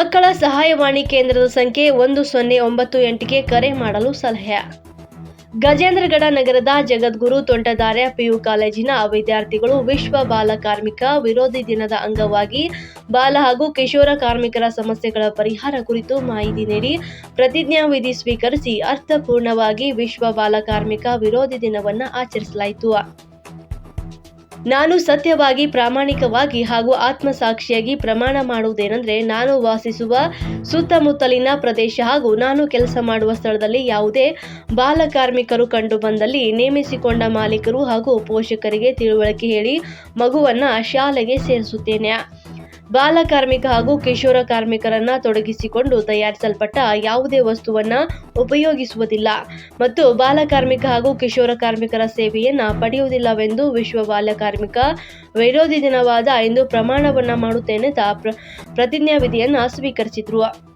ಮಕ್ಕಳ ಸಹಾಯವಾಣಿ ಕೇಂದ್ರದ ಸಂಖ್ಯೆ ಒಂದು ಸೊನ್ನೆ ಒಂಬತ್ತು ಎಂಟಿಗೆ ಕರೆ ಮಾಡಲು ಸಲಹೆ. ಗಜೇಂದ್ರಗಡ ನಗರದ ಜಗದ್ಗುರು ತೋಂಟದಾರ್ಯ ಪಿಯು ಕಾಲೇಜಿನ ವಿದ್ಯಾರ್ಥಿಗಳು ವಿಶ್ವ ಬಾಲ ಕಾರ್ಮಿಕ ವಿರೋಧಿ ದಿನದ ಅಂಗವಾಗಿ ಬಾಲ ಹಾಗೂ ಕಿಶೋರ ಕಾರ್ಮಿಕರ ಸಮಸ್ಯೆಗಳ ಪರಿಹಾರ ಕುರಿತು ಮಾಹಿತಿ ನೀಡಿ ಪ್ರತಿಜ್ಞಾವಿಧಿ ಸ್ವೀಕರಿಸಿ ಅರ್ಥಪೂರ್ಣವಾಗಿ ವಿಶ್ವ ಬಾಲ ಕಾರ್ಮಿಕ ವಿರೋಧಿ ದಿನವನ್ನು ಆಚರಿಸಲಾಯಿತು. ನಾನು ಸತ್ಯವಾಗಿ, ಪ್ರಾಮಾಣಿಕವಾಗಿ ಹಾಗೂ ಆತ್ಮಸಾಕ್ಷಿಯಾಗಿ ಪ್ರಮಾಣ ಮಾಡುವುದೇನೆಂದರೆ ನಾನು ವಾಸಿಸುವ ಸುತ್ತಮುತ್ತಲಿನ ಪ್ರದೇಶ ಹಾಗೂ ನಾನು ಕೆಲಸ ಮಾಡುವ ಸ್ಥಳದಲ್ಲಿ ಯಾವುದೇ ಬಾಲಕಾರ್ಮಿಕರು ಕಂಡು ಬಂದಲ್ಲಿ ನೇಮಿಸಿಕೊಂಡ ಮಾಲೀಕರು ಹಾಗೂ ಪೋಷಕರಿಗೆ ತಿಳುವಳಿಕೆ ಹೇಳಿ ಮಗುವನ್ನು ಶಾಲೆಗೆ ಸೇರಿಸುತ್ತೇನೆ. ಬಾಲ ಕಾರ್ಮಿಕ ಹಾಗೂ ಕಿಶೋರ ಕಾರ್ಮಿಕರನ್ನ ತೊಡಗಿಸಿಕೊಂಡು ತಯಾರಿಸಲ್ಪಟ್ಟ ಯಾವುದೇ ವಸ್ತುವನ್ನ ಉಪಯೋಗಿಸುವುದಿಲ್ಲ. ಮತ್ತು ಬಾಲ ಕಾರ್ಮಿಕ ಹಾಗೂ ಕಿಶೋರ ಕಾರ್ಮಿಕರ ಸೇವೆಯನ್ನ ಪಡೆಯುವುದಿಲ್ಲವೆಂದು ವಿಶ್ವ ಬಾಲ ಕಾರ್ಮಿಕ ವಿರೋಧಿ ದಿನವಾದ ಎಂದು ಪ್ರಮಾಣವನ್ನ ಮಾಡುತ್ತೇನೆ ಪ್ರತಿಜ್ಞಾವಿಧಿಯನ್ನ ಸ್ವೀಕರಿಸಿದ್ರು.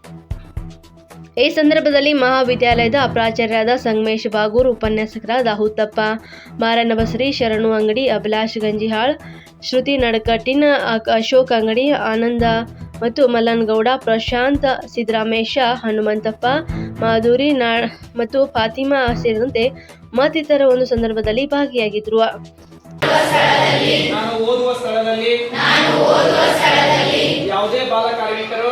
ಈ ಸಂದರ್ಭದಲ್ಲಿ ಮಹಾವಿದ್ಯಾಲಯದ ಪ್ರಾಚಾರ್ಯರಾದ ಸಂಗಮೇಶ್ ಬಾಗೂರ್ ಉಪನ್ಯಾಸಕರಾದ ಹುತ್ತಪ್ಪ ಮಾರನಬಸರಿ ಶರಣು ಅಂಗಡಿ ಅಭಿಲಾಷ್ ಗಂಜಿಹಾಳ್ ಶ್ರುತಿ ನಡಕಟ್ಟಿನ ಅಶೋಕ್ ಅಂಗಡಿ ಆನಂದ ಮತ್ತು ಮಲ್ಲನಗೌಡ ಪ್ರಶಾಂತ್ ಸಿದ್ದರಾಮೇಶ ಹನುಮಂತಪ್ಪ ಮಾಧುರಿ ನಾ ಮತ್ತು ಫಾತಿಮಾ ಸೇರಿದಂತೆ ಮತ್ತಿತರ ಒಂದು ಸಂದರ್ಭದಲ್ಲಿ ಭಾಗಿಯಾಗಿದ್ರು. ನಾನು ಓದುವ ಸ್ಥಳದಲ್ಲಿ ಯಾವುದೇ ಬಾಲ ಕಾರ್ಮಿಕರು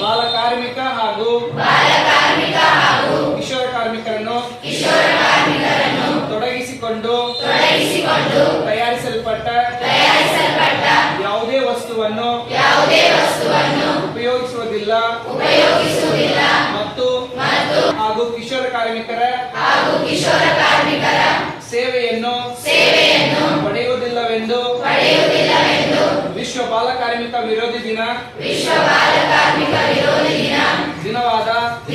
ಬಾಲ ಕಾರ್ಮಿಕ ಹಾಗೂ ಕಿಶೋರ ಕಾರ್ಮಿಕರನ್ನು ತೊಡಗಿಸಿಕೊಂಡು ತಯಾರಿಸಲ್ಪಟ್ಟ ಯಾವುದೇ ವಸ್ತುವನ್ನು ಉಪಯೋಗಿಸುವುದಿಲ್ಲ ಮತ್ತು ಹಾಗೂ ಕಿಶೋರ ಕಾರ್ಮಿಕರ ಸೇವೆಯನ್ನು ವಿಶ್ವ ಬಾಲ ಕಾರ್ಮಿಕ ವಿರೋಧಿ ದಿನ ದಿನವಾದ ಇಂದು